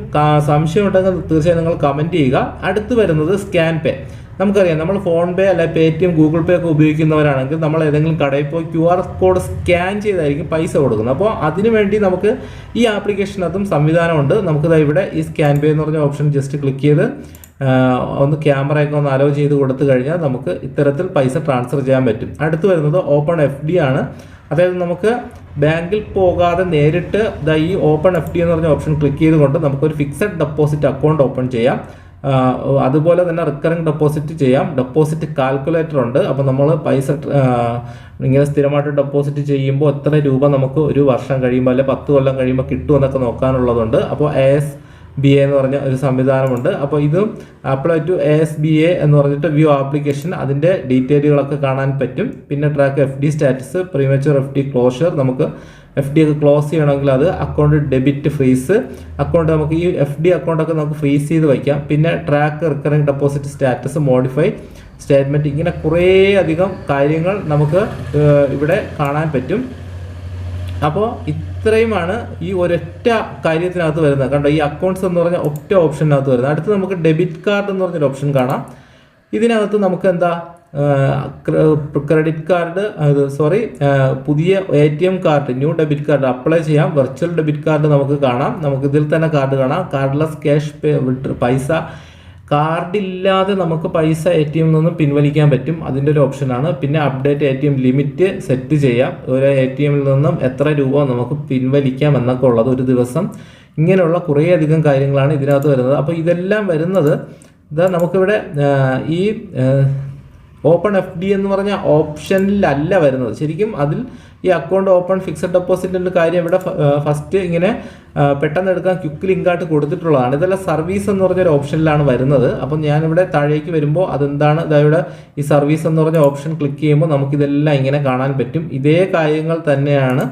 സംശയം ഉണ്ടെങ്കിൽ തീർച്ചയായും നിങ്ങൾ കമന്റ് ചെയ്യുക. അടുത്ത് വരുന്നത് സ്കാൻ പേ നമുക്കറിയാം നമ്മൾ ഫോൺ പേ അല്ലെ പേ ടി എം ഗൂഗിൾ പേ ഒക്കെ ഉപയോഗിക്കുന്നവരാണെങ്കിൽ നമ്മൾ ഏതെങ്കിലും കടയിൽ പോയി ക്യു ആർ കോഡ് സ്കാൻ ചെയ്തായിരിക്കും പൈസ കൊടുക്കുന്നത്. അപ്പോൾ അതിനു വേണ്ടി നമുക്ക് ഈ ആപ്ലിക്കേഷനകത്തും സംവിധാനമുണ്ട്. നമുക്ക് ദാ ഇവിടെ ഈ സ്കാൻ പേ എന്ന് പറഞ്ഞ ഓപ്ഷൻ ജസ്റ്റ് ക്ലിക്ക് ചെയ്ത് ഒന്ന് ക്യാമറയൊക്കെ ഒന്ന് അലോ ചെയ്ത് കൊടുത്തു കഴിഞ്ഞാൽ നമുക്ക് ഇത്തരത്തിൽ പൈസ ട്രാൻസ്ഫർ ചെയ്യാൻ പറ്റും. അടുത്ത് വരുന്നത് ഓപ്പൺ എഫ് ഡി ആണ്. അതായത് നമുക്ക് ബാങ്കിൽ പോകാതെ നേരിട്ട് ഈ ഓപ്പൺ എഫ് ഡി എന്ന് പറഞ്ഞ ഓപ്ഷൻ ക്ലിക്ക് ചെയ്തുകൊണ്ട് നമുക്കൊരു ഫിക്സഡ് ഡെപ്പോസിറ്റ് അക്കൗണ്ട് ഓപ്പൺ ചെയ്യാം. അതുപോലെ തന്നെ റിക്കറിംഗ് ഡെപ്പോസിറ്റ് ചെയ്യാം. ഡെപ്പോസിറ്റ് കാൽക്കുലേറ്റർ ഉണ്ട്. അപ്പോൾ നമ്മൾ പൈസ ഇങ്ങനെ സ്ഥിരമായിട്ട് ഡെപ്പോസിറ്റ് ചെയ്യുമ്പോൾ എത്ര രൂപ നമുക്ക് ഒരു വർഷം കഴിയുമ്പോൾ അല്ലെ പത്ത് കൊല്ലം കഴിയുമ്പോൾ കിട്ടുമെന്നൊക്കെ നോക്കാനുള്ളതുണ്ട്. അപ്പോൾ എസ് ബി എ എന്ന് പറഞ്ഞ ഒരു സംവിധാനമുണ്ട്. അപ്പോൾ ഇതും apply to A S B A എന്ന് പറഞ്ഞിട്ട് വ്യൂ ആപ്ലിക്കേഷൻ അതിന്റെ ഡീറ്റെയിലുകളൊക്കെ കാണാൻ പറ്റും. പിന്നെ track F D status premature F D closure നമുക്ക് എഫ് ഡി ഒക്കെ ക്ലോസ് ചെയ്യണമെങ്കിൽ അത് അക്കൗണ്ട് ഡെബിറ്റ് ഫ്രീസ് അക്കൗണ്ട് നമുക്ക് ഈ എഫ് ഡി അക്കൗണ്ടൊക്കെ നമുക്ക് ഫ്രീസ് ചെയ്ത് വയ്ക്കാം. പിന്നെ track recurring deposit status modify statement ഇങ്ങനെ കുറേ അധികം കാര്യങ്ങൾ നമുക്ക് ഇവിടെ കാണാൻ പറ്റും. അപ്പോൾ ഇത്രയുമാണ് ഈ ഒരൊറ്റ കാര്യത്തിനകത്ത് വരുന്നത്. കണ്ടോ ഈ അക്കൗണ്ട്സ് എന്ന് പറഞ്ഞ ഒറ്റ ഓപ്ഷനകത്ത് വരുന്നത്. അടുത്ത് നമുക്ക് ഡെബിറ്റ് കാർഡ് എന്ന് പറഞ്ഞൊരു ഓപ്ഷൻ കാണാം. ഇതിനകത്ത് നമുക്ക് എന്താ? ക്രെഡിറ്റ് കാർഡ് സോറി പുതിയ A T M card new debit card apply ചെയ്യാം. വെർച്വൽ ഡെബിറ്റ് കാർഡ് നമുക്ക് കാണാം. നമുക്ക് ഇതിൽ തന്നെ കാർഡ് കാണാം. കാർഡ്ലെസ് ക്യാഷ് പൈസ. കാർഡില്ലാതെ നമുക്ക് പൈസ എ ടി എമ്മിൽ നിന്നും പിൻവലിക്കാൻ പറ്റും. അതിന്റെ ഒരു ഓപ്ഷനാണ് പിന്നെ update A T M limit set ചെയ്യാം. ഒരു എ ടി എമ്മിൽ നിന്നും എത്ര രൂപ നമുക്ക് പിൻവലിക്കാം എന്നൊക്കെ ഉള്ളത് ഒരു ദിവസം. ഇങ്ങനെയുള്ള കുറേയധികം കാര്യങ്ങളാണ് ഇതിനകത്ത് വരുന്നത്. അപ്പോൾ ഇതെല്ലാം വരുന്നത് ഇതാ നമുക്കിവിടെ ഈ ഓപ്പൺ എഫ് ഡി എന്ന് പറഞ്ഞ ഓപ്ഷനിലല്ല വരുന്നത്. ശരിക്കും അതിൽ ഈ അക്കൗണ്ട് ഓപ്പൺ ഫിക്സഡ് ഡെപ്പോസിറ്റിന്റെ കാര്യം ഇവിടെ ഫസ്റ്റ് ഇങ്ങനെ പെട്ടെന്ന് എടുക്കാൻ ക്വിക്ക് ലിങ്കായിട്ട് കൊടുത്തിട്ടുള്ളതാണ്. ഇതെല്ലാം സർവീസ് എന്ന് പറഞ്ഞൊരു ഓപ്ഷനിലാണ് വരുന്നത്. അപ്പം ഞാനിവിടെ താഴേക്ക് വരുമ്പോൾ അതെന്താണ്? ഇതാ ഇവിടെ ഈ സർവീസ് എന്ന് പറഞ്ഞ ഓപ്ഷൻ ക്ലിക്ക് ചെയ്യുമ്പോൾ നമുക്കിതെല്ലാം ഇങ്ങനെ കാണാൻ പറ്റും. ഇതേ കാര്യങ്ങൾ തന്നെയാണ്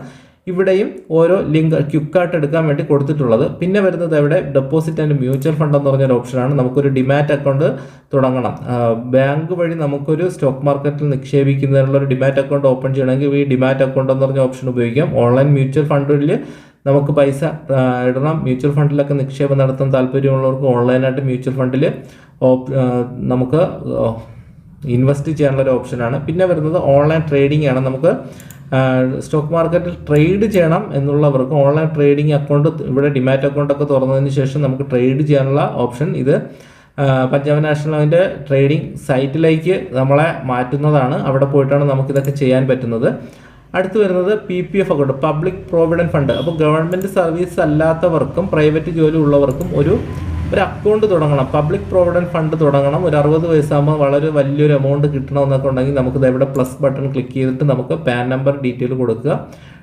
ഇവിടെയും ഓരോ ലിങ്ക് ക്യുക്കായിട്ട് എടുക്കാൻ വേണ്ടി കൊടുത്തിട്ടുള്ളത്. പിന്നെ വരുന്നത് ഇവിടെ ഡെപ്പോസിറ്റ് ആൻഡ് മ്യൂച്വൽ ഫണ്ട് എന്ന് പറഞ്ഞൊരു ഓപ്ഷനാണ് നമുക്കൊരു ഡിമാറ്റ് അക്കൗണ്ട് തുടങ്ങണം. ബാങ്ക് വഴി നമുക്കൊരു സ്റ്റോക്ക് മാർക്കറ്റിൽ നിക്ഷേപിക്കുന്നതിനുള്ള ഒരു ഡിമാറ്റ് അക്കൗണ്ട് ഓപ്പൺ ചെയ്യണമെങ്കിൽ ഈ ഡിമാറ്റ് അക്കൗണ്ട് എന്ന് പറഞ്ഞ ഓപ്ഷൻ ഉപയോഗിക്കാം. ഓൺലൈൻ മ്യൂച്വൽ ഫണ്ടിൽ നമുക്ക് പൈസ ഇടണം. മ്യൂച്വൽ ഫണ്ടിലൊക്കെ നിക്ഷേപം നടത്താൻ താല്പര്യമുള്ളവർക്ക് ഓൺലൈനായിട്ട് മ്യൂച്വൽ ഫണ്ടിൽ നമുക്ക് ഇൻവെസ്റ്റ് ചെയ്യാനുള്ള ഒരു ഓപ്ഷനാണ് പിന്നെ വരുന്നത് ഓൺലൈൻ ട്രേഡിംഗ് ആണ്. നമുക്ക് സ്റ്റോക്ക് മാർക്കറ്റിൽ ട്രേഡ് ചെയ്യണം എന്നുള്ളവർക്ക് ഓൺലൈൻ ട്രേഡിംഗ് അക്കൗണ്ട് ഇവിടെ ഡിമാറ്റ് അക്കൗണ്ടൊക്കെ തുറന്നതിന് ശേഷം നമുക്ക് ട്രേഡ് ചെയ്യാനുള്ള ഓപ്ഷൻ ഇത്. പഞ്ചാബ് നാഷണൽ ബാങ്കിന്റെ ട്രേഡിംഗ് സൈറ്റിലേക്ക് നമ്മളെ മാറ്റുന്നതാണ്. അവിടെ പോയിട്ടാണ് നമുക്കിതൊക്കെ ചെയ്യാൻ പറ്റുന്നത്. അടുത്ത് വരുന്നത് P P F account public provident fund അപ്പോൾ ഗവൺമെന്റ് സർവീസ് അല്ലാത്തവർക്കും പ്രൈവറ്റ് ജോലി ഉള്ളവർക്കും ഒരു ഒരു അക്കൗണ്ട് തുടങ്ങണം. പബ്ലിക് പ്രോവിഡന്റ് ഫണ്ട് തുടങ്ങണം. ഒരു അറുപത് വയസ്സാകുമ്പോൾ വളരെ വലിയൊരു എമൗണ്ട് കിട്ടണമെന്നൊക്കെ ഉണ്ടെങ്കിൽ നമുക്ക് ഇവിടെ പ്ലസ് ബട്ടൺ ക്ലിക്ക് ചെയ്തിട്ട് നമുക്ക് പാൻ നമ്പർ ഡീറ്റെയിൽ കൊടുക്കുക.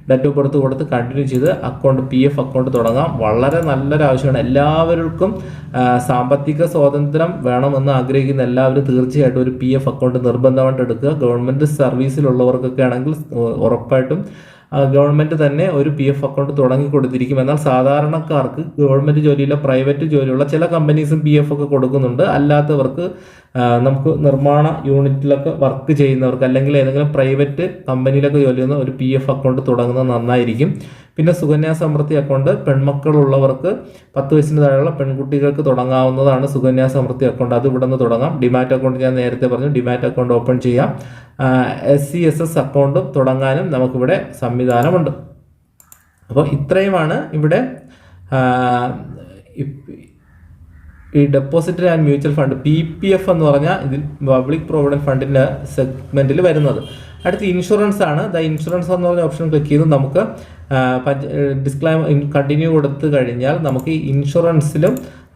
ഡേറ്റ് ഓഫ് ബർത്ത് കൊടുത്ത് കണ്ടിന്യൂ ചെയ്ത് അക്കൗണ്ട് പി എഫ് അക്കൗണ്ട് തുടങ്ങാം. വളരെ നല്ലൊരു ആവശ്യമാണ്. എല്ലാവർക്കും സാമ്പത്തിക സ്വാതന്ത്ര്യം വേണമെന്ന് ആഗ്രഹിക്കുന്ന എല്ലാവരും തീർച്ചയായിട്ടും ഒരു പി എഫ് അക്കൗണ്ട് നിർബന്ധമായിട്ട് എടുക്കുക. ഗവൺമെന്റ് സർവീസിലുള്ളവർക്കൊക്കെ ആണെങ്കിൽ ഉറപ്പായിട്ടും ഗവൺമെന്റ് തന്നെ ഒരു പി എഫ് അക്കൗണ്ട് തുടങ്ങി കൊടുത്തിരിക്കും എന്നാൽ സാധാരണക്കാർക്ക് ഗവൺമെന്റ് ജോലിയിലെ പ്രൈവറ്റ് ജോലിയുള്ള ചില കമ്പനീസും പി എഫ് ഒക്കെ കൊടുക്കുന്നുണ്ട്. അല്ലാത്തവർക്ക് നമുക്ക് നിർമ്മാണ യൂണിറ്റിലൊക്കെ വർക്ക് ചെയ്യുന്നവർക്ക് അല്ലെങ്കിൽ ഏതെങ്കിലും പ്രൈവറ്റ് കമ്പനിയിലൊക്കെ ജോലി ചെയ്യുന്ന ഒരു പി എഫ് അക്കൗണ്ട് തുടങ്ങുന്നത് നന്നായിരിക്കും. പിന്നെ സുകന്യാ സമൃദ്ധി അക്കൗണ്ട് പെൺമക്കളുള്ളവർക്ക് പത്ത് വയസ്സിന് താഴെയുള്ള പെൺകുട്ടികൾക്ക് തുടങ്ങാവുന്നതാണ് സുകന്യാ സമൃദ്ധി അക്കൗണ്ട് അത് ഇവിടെ നിന്ന് തുടങ്ങാം. ഡിമാറ്റ് അക്കൗണ്ട് ഞാൻ നേരത്തെ പറഞ്ഞു. ഡിമാറ്റ് അക്കൗണ്ട് ഓപ്പൺ ചെയ്യാം. എസ് സി എസ് എസ് അക്കൗണ്ടും തുടങ്ങാനും നമുക്കിവിടെ സംവിധാനമുണ്ട്. അപ്പോൾ ഇത്രയുമാണ് ഇവിടെ ഈ deposit and mutual fund P P F എന്ന് പറഞ്ഞാൽ ഇതിൽ പബ്ലിക് പ്രോവിഡന്റ് ഫണ്ടിന്റെ സെഗ്മെന്റിൽ വരുന്നത്. അടുത്ത ഇൻഷുറൻസ് ആണ്. ദ ഇൻഷുറൻസ് എന്ന് പറഞ്ഞ ഓപ്ഷൻ ക്ലിക്ക് ചെയ്ത് നമുക്ക് ഡിസ്ക്ലൈം കണ്ടിന്യൂ കൊടുത്തു കഴിഞ്ഞാൽ നമുക്ക് ഇൻഷുറൻസിലും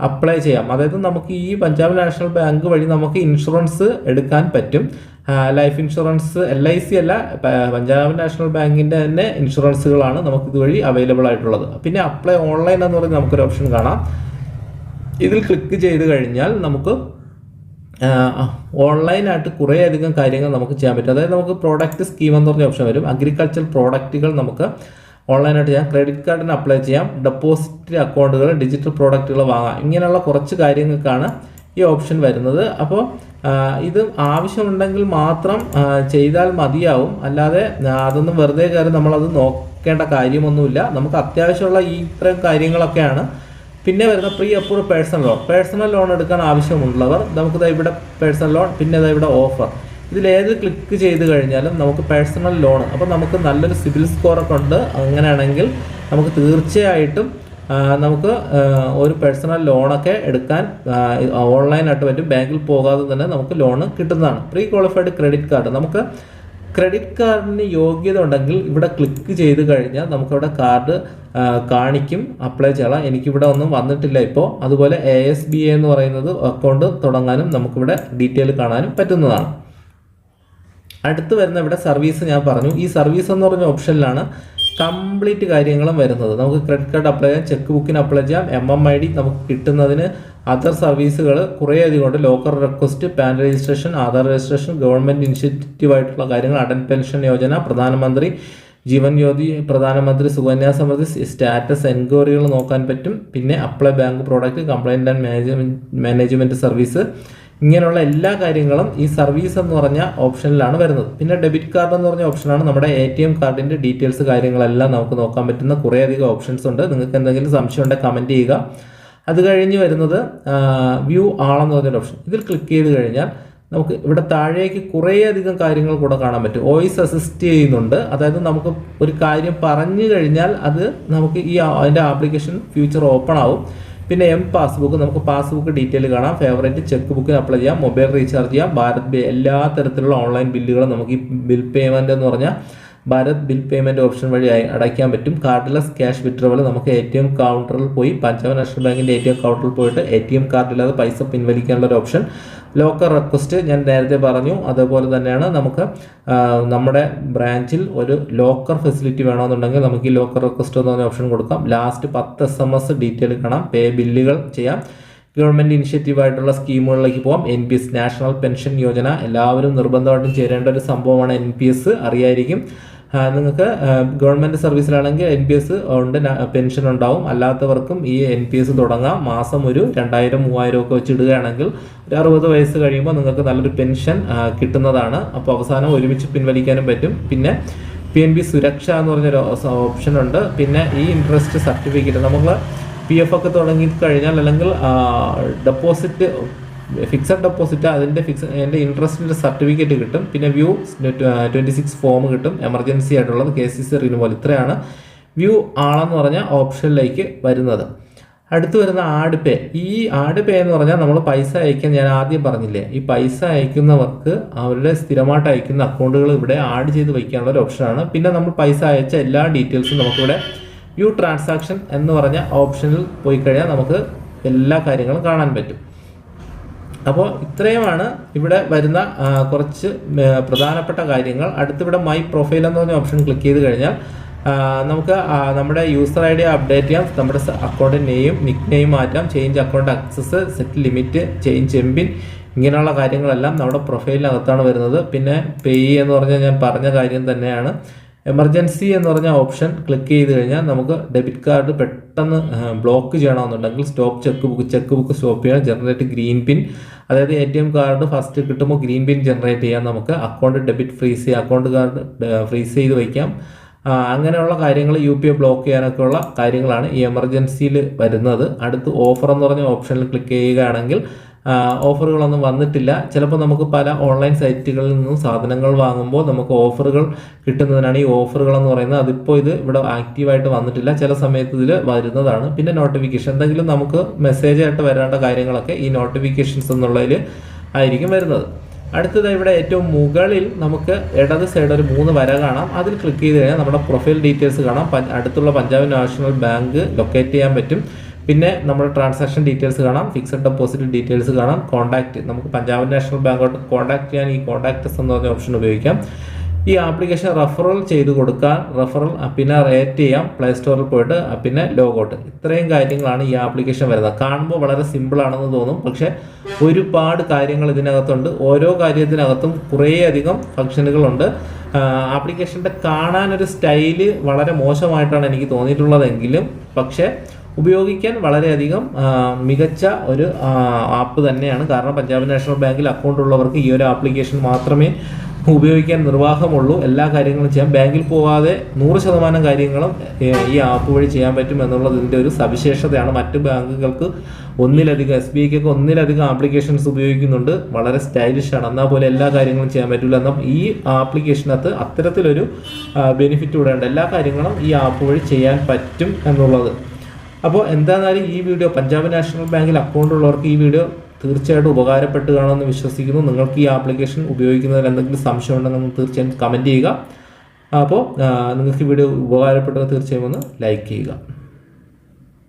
അപ്ലൈ ചെയ്യാം. അതായത് നമുക്ക് ഈ പഞ്ചാബ് നാഷണൽ ബാങ്ക് വഴി നമുക്ക് ഇൻഷുറൻസ് എടുക്കാൻ പറ്റും. Life insurance L I C അല്ല പഞ്ചാബ് നാഷണൽ ബാങ്കിന്റെ തന്നെ ഇൻഷുറൻസുകളാണ് നമുക്ക് ഇതുവഴി അവൈലബിൾ ആയിട്ടുള്ളത്. പിന്നെ അപ്ലൈ ഓൺലൈൻ എന്ന് പറഞ്ഞ് നമുക്കൊരു ഓപ്ഷൻ കാണാം. ഇതിൽ ക്ലിക്ക് ചെയ്ത് കഴിഞ്ഞാൽ നമുക്ക് ഓൺലൈനായിട്ട് കുറേ അധികം കാര്യങ്ങൾ നമുക്ക് ചെയ്യാൻ പറ്റും. അതായത് നമുക്ക് പ്രോഡക്റ്റ് സ്കീം എന്ന് പറഞ്ഞ ഓപ്ഷൻ വരും. അഗ്രികൾച്ചർ പ്രോഡക്റ്റുകൾ നമുക്ക് ഓൺലൈനായിട്ട് ചെയ്യാം. ക്രെഡിറ്റ് കാർഡിന് അപ്ലൈ ചെയ്യാം. ഡെപ്പോസിറ്റ് അക്കൗണ്ടുകൾ ഡിജിറ്റൽ പ്രോഡക്റ്റുകൾ വാങ്ങാം. ഇങ്ങനെയുള്ള കുറച്ച് കാര്യങ്ങൾക്കാണ് ഈ ഓപ്ഷൻ വരുന്നത്. അപ്പോൾ ഇത് ആവശ്യമുണ്ടെങ്കിൽ മാത്രം ചെയ്താൽ മതിയാവും. അല്ലാതെ അതൊന്നും വെറുതെ കയറി നമ്മളത് നോക്കേണ്ട കാര്യമൊന്നുമില്ല. നമുക്ക് അത്യാവശ്യമുള്ള ഈ ഇത്രയും കാര്യങ്ങളൊക്കെയാണ്. പിന്നെ വരുന്ന pre approve personal loan personal loan എടുക്കാൻ ആവശ്യമുള്ളവർ നമുക്ക് ദാ ഇവിടെ പേഴ്സണൽ ലോൺ പിന്നെ ഇതാ ഇവിടെ ഓഫർ ഇതിലേത് ക്ലിക്ക് ചെയ്ത് കഴിഞ്ഞാലും നമുക്ക് പേഴ്സണൽ ലോൺ അപ്പോൾ നമുക്ക് നല്ലൊരു സിബിൽ സ്കോറൊക്കെ ഉണ്ട്. അങ്ങനെയാണെങ്കിൽ നമുക്ക് തീർച്ചയായിട്ടും നമുക്ക് ഒരു പേഴ്സണൽ ലോണൊക്കെ എടുക്കാൻ ഓൺലൈനായിട്ട് പറ്റും. ബാങ്കിൽ പോകാതെ തന്നെ നമുക്ക് ലോൺ കിട്ടുന്നതാണ്. പ്രീ ക്വാളിഫൈഡ് ക്രെഡിറ്റ് കാർഡ് നമുക്ക് ക്രെഡിറ്റ് കാർഡിന് യോഗ്യത ഉണ്ടെങ്കിൽ ഇവിടെ ക്ലിക്ക് ചെയ്ത് കഴിഞ്ഞാൽ നമുക്കവിടെ കാർഡ് കാണിക്കും. അപ്ലൈ ചെയ്യണം എനിക്കിവിടെ ഒന്നും വന്നിട്ടില്ല ഇപ്പോൾ അതുപോലെ എ എന്ന് പറയുന്നത് അക്കൗണ്ട് തുടങ്ങാനും നമുക്കിവിടെ ഡീറ്റെയിൽ കാണാനും പറ്റുന്നതാണ്. അടുത്ത് വരുന്ന ഇവിടെ സർവീസ് ഞാൻ പറഞ്ഞു. ഈ സർവീസ് എന്ന് പറഞ്ഞ ഓപ്ഷനിലാണ് കംപ്ലീറ്റ് കാര്യങ്ങളും വരുന്നത്. നമുക്ക് ക്രെഡിറ്റ് കാർഡ് അപ്ലൈ ചെയ്യാം ചെക്ക് ബുക്കിന് അപ്ലൈ ചെയ്യാം എം എം ഐ ഡി നമുക്ക് കിട്ടുന്നതിന് അതർ സർവീസുകൾ കുറേ അധികം ഉണ്ട്. Locker request PAN registration Aadhaar registration government initiative ആയിട്ടുള്ള കാര്യങ്ങൾ അടൽ പെൻഷൻ യോജന പ്രധാനമന്ത്രി ജീവൻ ജ്യോതി പ്രധാനമന്ത്രി സുകന്യാ സമൃദ്ധി സ്റ്റാറ്റസ് എൻക്വയറികൾ നോക്കാൻ പറ്റും. പിന്നെ apply bank product complaint and management service ഇങ്ങനെയുള്ള എല്ലാ കാര്യങ്ങളും ഈ സർവീസ് എന്ന് പറഞ്ഞ ഓപ്ഷനിലാണ് വരുന്നത്. പിന്നെ ഡെബിറ്റ് കാർഡ് എന്ന് പറഞ്ഞ ഓപ്ഷനാണ് നമ്മുടെ എ ടി എം കാർഡിന്റെ ഡീറ്റെയിൽസ് കാര്യങ്ങളെല്ലാം നമുക്ക് നോക്കാൻ പറ്റുന്ന കുറേയധികം ഓപ്ഷൻസ് ഉണ്ട്. നിങ്ങൾക്ക് എന്തെങ്കിലും സംശയം ഉണ്ടെങ്കിൽ കമന്റ് ചെയ്യുക. അത് കഴിഞ്ഞ് വരുന്നത് വ്യൂ ആളെന്ന് പറഞ്ഞൊരു ഓപ്ഷൻ ഇതിൽ ക്ലിക്ക് ചെയ്ത് കഴിഞ്ഞാൽ നമുക്ക് ഇവിടെ താഴേക്ക് കുറേയധികം കാര്യങ്ങൾ കൂടെ കാണാൻ പറ്റും. വോയിസ് അസിസ്റ്റ് ചെയ്യുന്നുണ്ട്. അതായത് നമുക്ക് ഒരു കാര്യം പറഞ്ഞു കഴിഞ്ഞാൽ അത് നമുക്ക് ഈ അതിന്റെ ആപ്ലിക്കേഷൻ ഫ്യൂച്ചർ ഓപ്പൺ ആവും. പിന്നെ എം പാസ്ബുക്ക് നമുക്ക് പാസ്ബുക്ക് ഡീറ്റെയിൽ കാണാം. ഫേവറേറ്റ് ചെക്ക് ബുക്കിന് അപ്ലൈ ചെയ്യാം. മൊബൈൽ റീചാർജ് ചെയ്യാം. ഭാരത് ബിൽ എല്ലാ തരത്തിലുള്ള ഓൺലൈൻ ബില്ലുകളും നമുക്ക് ഈ ബിൽ പേയ്മെന്റ് എന്ന് പറഞ്ഞാൽ ഭാരത് ബിൽ പേയ്മെന്റ് ഓപ്ഷൻ വഴി അടയ്ക്കാൻ പറ്റും. കാർഡ്ലെസ് ക്യാഷ് വിഡ്രോവൽ നമുക്ക് എ ടി എം കൗണ്ടറിൽ പോയി പഞ്ചാബ് നാഷണൽ ബാങ്കിന്റെ എ ടി എം കൗണ്ടറിൽ പോയിട്ട് എ ടി എം കാർഡില്ലാതെ പൈസ പിൻവലിക്കാനുള്ള ഒരു ഓപ്ഷൻ. ലോക്കർ റിക്വസ്റ്റ് ഞാൻ നേരത്തെ പറഞ്ഞു. അതുപോലെ തന്നെയാണ് നമുക്ക് നമ്മുടെ ബ്രാഞ്ചിൽ ഒരു ലോക്കർ ഫെസിലിറ്റി വേണമെന്നുണ്ടെങ്കിൽ നമുക്ക് ഈ ലോക്കർ റിക്വസ്റ്റ് എന്ന് പറഞ്ഞ ഓപ്ഷൻ കൊടുക്കാം. ലാസ്റ്റ് പത്ത് എസ് എം എസ് ഡീറ്റെയിൽ കാണാം. പേ ബില്ലുകൾ ചെയ്യാം. ഗവൺമെന്റ് ഇനിഷ്യേറ്റീവ് ആയിട്ടുള്ള സ്കീമുകളിലേക്ക് പോകാം N P S national pension Yojana. എല്ലാവരും നിർബന്ധമായിട്ടും ചേരേണ്ട ഒരു സംഭവമാണ് എൻ പി എസ് അറിയായിരിക്കും. നിങ്ങൾക്ക് ഗവൺമെന്റ് സർവീസിലാണെങ്കിൽ എൻ പി എസ് ഉണ്ട് പെൻഷൻ ഉണ്ടാവും. അല്ലാത്തവർക്കും ഈ എൻ പി എസ് തുടങ്ങാം. മാസം ഒരു രണ്ടായിരം മൂവായിരം ഒക്കെ വെച്ച് ഇടുകയാണെങ്കിൽ ഒരു അറുപത് വയസ്സ് കഴിയുമ്പോൾ നിങ്ങൾക്ക് നല്ലൊരു പെൻഷൻ കിട്ടുന്നതാണ്. അപ്പോൾ അവസാനം ഒരുമിച്ച് പിൻവലിക്കാനും പറ്റും. പിന്നെ പി എൻ ബി സുരക്ഷ എന്ന് പറഞ്ഞൊരു ഓപ്ഷൻ ഉണ്ട്. പിന്നെ ഈ ഇൻട്രസ്റ്റ് സർട്ടിഫിക്കറ്റ് നമ്മൾ പി എഫ് ഒക്കെ തുടങ്ങി കഴിഞ്ഞാൽ അല്ലെങ്കിൽ ഡെപ്പോസിറ്റ് ഫിക്സഡ് ഡെപ്പോസിറ്റ് അതിന്റെ ഫിക്സ് അതിന്റെ ഇൻട്രസ്റ്റിന്റെ സർട്ടിഫിക്കറ്റ് കിട്ടും. പിന്നെ വ്യൂ ട്വന്റി സിക്സ് ഫോം കിട്ടും. എമർജൻസി ആയിട്ടുള്ളത് കെ സി സി റിനുവൽ ഇത്രയാണ് വ്യൂ ആളെന്ന് പറഞ്ഞ ഓപ്ഷനിലേക്ക് വരുന്നത്. അടുത്ത് വരുന്ന ആഡ് പേ ഈ ആഡ് പേ എന്ന് പറഞ്ഞാൽ നമ്മൾ പൈസ അയക്കാൻ ഞാൻ ആദ്യം പറഞ്ഞില്ലേ? ഈ പൈസ അയക്കുന്നവർക്ക് അവരുടെ സ്ഥിരമായിട്ട് അയക്കുന്ന അക്കൗണ്ടുകൾ ഇവിടെ ആഡ് ചെയ്ത് വയ്ക്കാനുള്ള ഒരു ഓപ്ഷനാണ് പിന്നെ നമ്മൾ പൈസ അയച്ച എല്ലാ ഡീറ്റെയിൽസും നമുക്കിവിടെ വ്യൂ ട്രാൻസാക്ഷൻ എന്ന് പറഞ്ഞ ഓപ്ഷനിൽ പോയി കഴിഞ്ഞാൽ നമുക്ക് എല്ലാ കാര്യങ്ങളും കാണാൻ പറ്റും. അപ്പോൾ ഇത്രയുമാണ് ഇവിടെ വരുന്ന കുറച്ച് പ്രധാനപ്പെട്ട കാര്യങ്ങൾ. അടുത്തിവിടെ മൈ പ്രൊഫൈൽ എന്ന് പറഞ്ഞ ഓപ്ഷൻ ക്ലിക്ക് ചെയ്ത് കഴിഞ്ഞാൽ നമുക്ക് നമ്മുടെ യൂസർ ഐ ഡി അപ്ഡേറ്റ് ചെയ്യാം. നമ്മുടെ അക്കൗണ്ട് നെയിം നിക് നെയിം മാറ്റാം. Change account access set limit change MPIN ഇങ്ങനെയുള്ള കാര്യങ്ങളെല്ലാം നമ്മുടെ പ്രൊഫൈലിനകത്താണ് വരുന്നത്. പിന്നെ പേ എന്ന് പറഞ്ഞാൽ ഞാൻ പറഞ്ഞ കാര്യം തന്നെയാണ്. എമർജൻസി എന്ന് പറഞ്ഞ ഓപ്ഷൻ ക്ലിക്ക് ചെയ്ത് കഴിഞ്ഞാൽ നമുക്ക് ഡെബിറ്റ് കാർഡ് പെട്ടെന്ന് ബ്ലോക്ക് ചെയ്യണമെന്നുണ്ടെങ്കിൽ stop cheque book cheque book stop ചെയ്യാം ജനറേറ്റ് ഗ്രീൻ പിൻ അതായത് A T M card first കിട്ടുമ്പോൾ ഗ്രീൻ പിൻ ജനറേറ്റ് ചെയ്യാം നമുക്ക് അക്കൗണ്ട് ഡെബിറ്റ് ഫ്രീസ് ചെയ്യാം അക്കൗണ്ട് കാർഡ് ഫ്രീസ് ചെയ്ത് വയ്ക്കാം. അങ്ങനെയുള്ള കാര്യങ്ങൾ യു പി ഐ ബ്ലോക്ക് ചെയ്യാനൊക്കെയുള്ള കാര്യങ്ങളാണ് ഈ എമർജൻസിയിൽ വരുന്നത്. അടുത്ത് ഓഫർ എന്ന് പറഞ്ഞ ഓപ്ഷനിൽ ക്ലിക്ക് ചെയ്യുകയാണെങ്കിൽ ഓഫറുകളൊന്നും വന്നിട്ടില്ല. ചിലപ്പോൾ നമുക്ക് പല ഓൺലൈൻ സൈറ്റുകളിൽ നിന്നും സാധനങ്ങൾ വാങ്ങുമ്പോൾ നമുക്ക് ഓഫറുകൾ കിട്ടുന്നതിനാണ് ഈ ഓഫറുകൾ എന്ന് പറയുന്നത്. അതിപ്പോൾ ഇത് ഇവിടെ ആക്റ്റീവായിട്ട് വന്നിട്ടില്ല. ചില സമയത്ത് ഇതിൽ വരുന്നതാണ്. പിന്നെ നോട്ടിഫിക്കേഷൻ എന്തെങ്കിലും നമുക്ക് മെസ്സേജ് ആയിട്ട് വരേണ്ട കാര്യങ്ങളൊക്കെ ഈ നോട്ടിഫിക്കേഷൻസ് എന്നുള്ളതിൽ ആയിരിക്കും വരുന്നത്. അടുത്തത് ഇവിടെ ഏറ്റവും മുകളിൽ നമുക്ക് ഇടത് സൈഡ് ഒരു മൂന്ന് വര കാണാം. അതിൽ ക്ലിക്ക് ചെയ്ത് കഴിഞ്ഞാൽ നമ്മുടെ പ്രൊഫൈൽ ഡീറ്റെയിൽസ് കാണാം. അടുത്തുള്ള പഞ്ചാബ് നാഷണൽ ബാങ്ക് ലൊക്കേറ്റ് ചെയ്യാൻ പറ്റും. പിന്നെ നമ്മുടെ ട്രാൻസാക്ഷൻ ഡീറ്റെയിൽസ് കാണാം ഫിക്സഡ് ഡെപ്പോസിറ്റ് ഡീറ്റെയിൽസ് കാണാം. കോൺടാക്റ്റ് നമുക്ക് പഞ്ചാബ് നാഷണൽ ബാങ്കോട്ട് കോൺടാക്ട് ചെയ്യാൻ ഈ കോൺടാക്ട്സ് എന്ന് പറഞ്ഞ ഓപ്ഷൻ ഉപയോഗിക്കാം. ഈ ആപ്ലിക്കേഷൻ റഫറൽ ചെയ്ത് കൊടുക്കാൻ റഫറൽ പിന്നെ റേറ്റ് ചെയ്യാം പ്ലേ സ്റ്റോറിൽ പോയിട്ട് പിന്നെ ലോഗൗട്ട് ഇത്രയും കാര്യങ്ങളാണ് ഈ ആപ്ലിക്കേഷൻ വരുന്നത്. കാണുമ്പോൾ വളരെ സിമ്പിൾ ആണെന്ന് തോന്നും. പക്ഷെ ഒരുപാട് കാര്യങ്ങൾ ഇതിനകത്തുണ്ട്. ഓരോ കാര്യത്തിനകത്തും കുറേയധികം ഫംഗ്ഷനുകളുണ്ട് ആപ്ലിക്കേഷന്റെ കാണാനൊരു സ്റ്റൈൽ വളരെ മോശമായിട്ടാണ് എനിക്ക് തോന്നിയിട്ടുള്ളതെങ്കിലും പക്ഷേ ഉപയോഗിക്കാൻ വളരെയധികം മികച്ച ഒരു ആപ്പ് തന്നെയാണ്. കാരണം പഞ്ചാബ് നാഷണൽ ബാങ്കിൽ അക്കൗണ്ട് ഉള്ളവർക്ക് ഈ ഒരു ആപ്ലിക്കേഷൻ മാത്രമേ ഉപയോഗിക്കാൻ നിർവാഹമുള്ളൂ. എല്ലാ കാര്യങ്ങളും ചെയ്യാം. ബാങ്കിൽ പോവാതെ നൂറ് ശതമാനം കാര്യങ്ങളും ഈ ആപ്പ് വഴി ചെയ്യാൻ പറ്റും എന്നുള്ളതിന്റെ ഒരു സവിശേഷതയാണ്. മറ്റ് ബാങ്കുകൾക്ക് ഒന്നിലധികം എസ് ബി ഐക്കൊക്കെ ഒന്നിലധികം ആപ്ലിക്കേഷൻസ് ഉപയോഗിക്കുന്നുണ്ട്. വളരെ സ്റ്റൈലിഷ് ആണ്. എന്നാൽ പോലെ എല്ലാ കാര്യങ്ങളും ചെയ്യാൻ പറ്റില്ല എന്നാൽ ഈ ആപ്ലിക്കേഷനകത്ത് അത്തരത്തിലൊരു ബെനിഫിറ്റ് കൂടെ ഉണ്ട്. എല്ലാ കാര്യങ്ങളും ഈ ആപ്പ് വഴി ചെയ്യാൻ പറ്റും എന്നുള്ളത്. അപ്പോൾ എന്താണെന്നാലും ഈ വീഡിയോ പഞ്ചാബ് നാഷണൽ ബാങ്കിൽ അക്കൗണ്ട് ഉള്ളവർക്ക് ഈ വീഡിയോ തീർച്ചയായിട്ടും ഉപകാരപ്പെട്ട് കാണുമെന്ന് വിശ്വസിക്കുന്നു. നിങ്ങൾക്ക് ഈ ആപ്ലിക്കേഷൻ ഉപയോഗിക്കുന്നതിൽ എന്തെങ്കിലും സംശയം ഉണ്ടെങ്കിൽ തീർച്ചയായും കമന്റ് ചെയ്യുക. അപ്പോൾ നിങ്ങൾക്ക് വീഡിയോ ഉപകാരപ്പെട്ടത് തീർച്ചയായും ഒന്ന് ലൈക്ക് ചെയ്യുക.